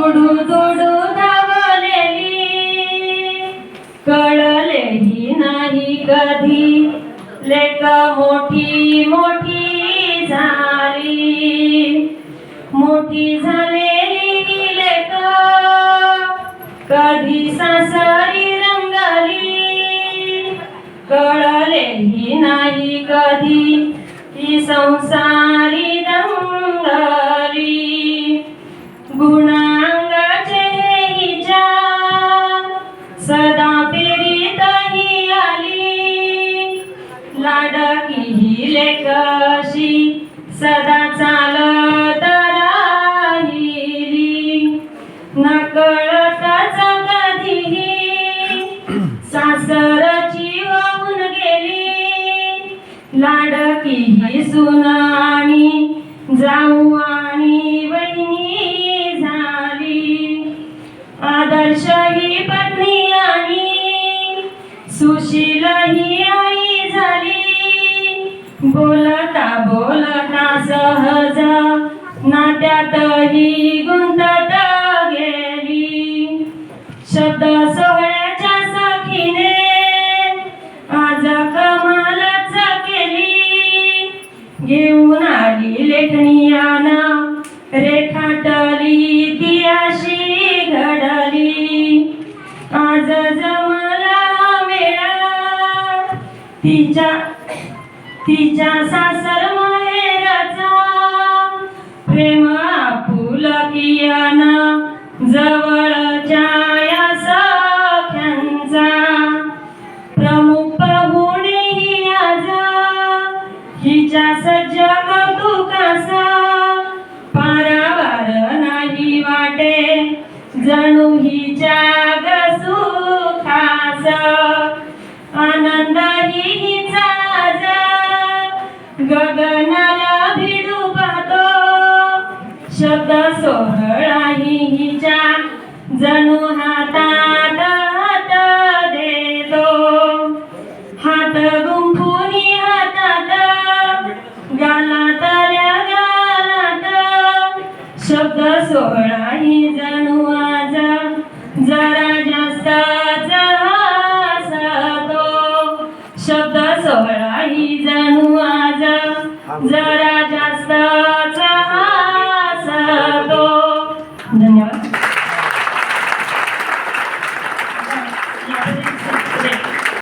दुडू दुडू धावलेली. कळलेही नाही कधी लेक मोठी मोठी झाली. मोठी झालेली लेक कधी सासरी रंगली. कळलेही नाही कधी ती संसार सदा चालत राहिली. नकळतच कधीही सासरची वाहून गेली. लाडकी ही सुनाणी जाऊ आणि बहिणी झाली. आदर्श ही पत्नी आणि सुशील ही आई. ही गुंतत गेली शब्द सोहळ्याच्या सखीने आज कमालच केली. घेऊन आली लेखणीयाना रेखाटली ती अशी घडली. आज जमला वेळा तिच्या तिच्या सासर जणू हिच्या ग सुखास आनंद ही हिचा गगनाला भिडू पाहतो. शब्द सोहळा ही हिच्या जणू हातात हात देतो. हात गुंफुनी हातात गालातल्या गालात. शब्द सोहळा ही जणू आज जरा जास्तच हसतो. शब्द सोहळाही जणू आज जरा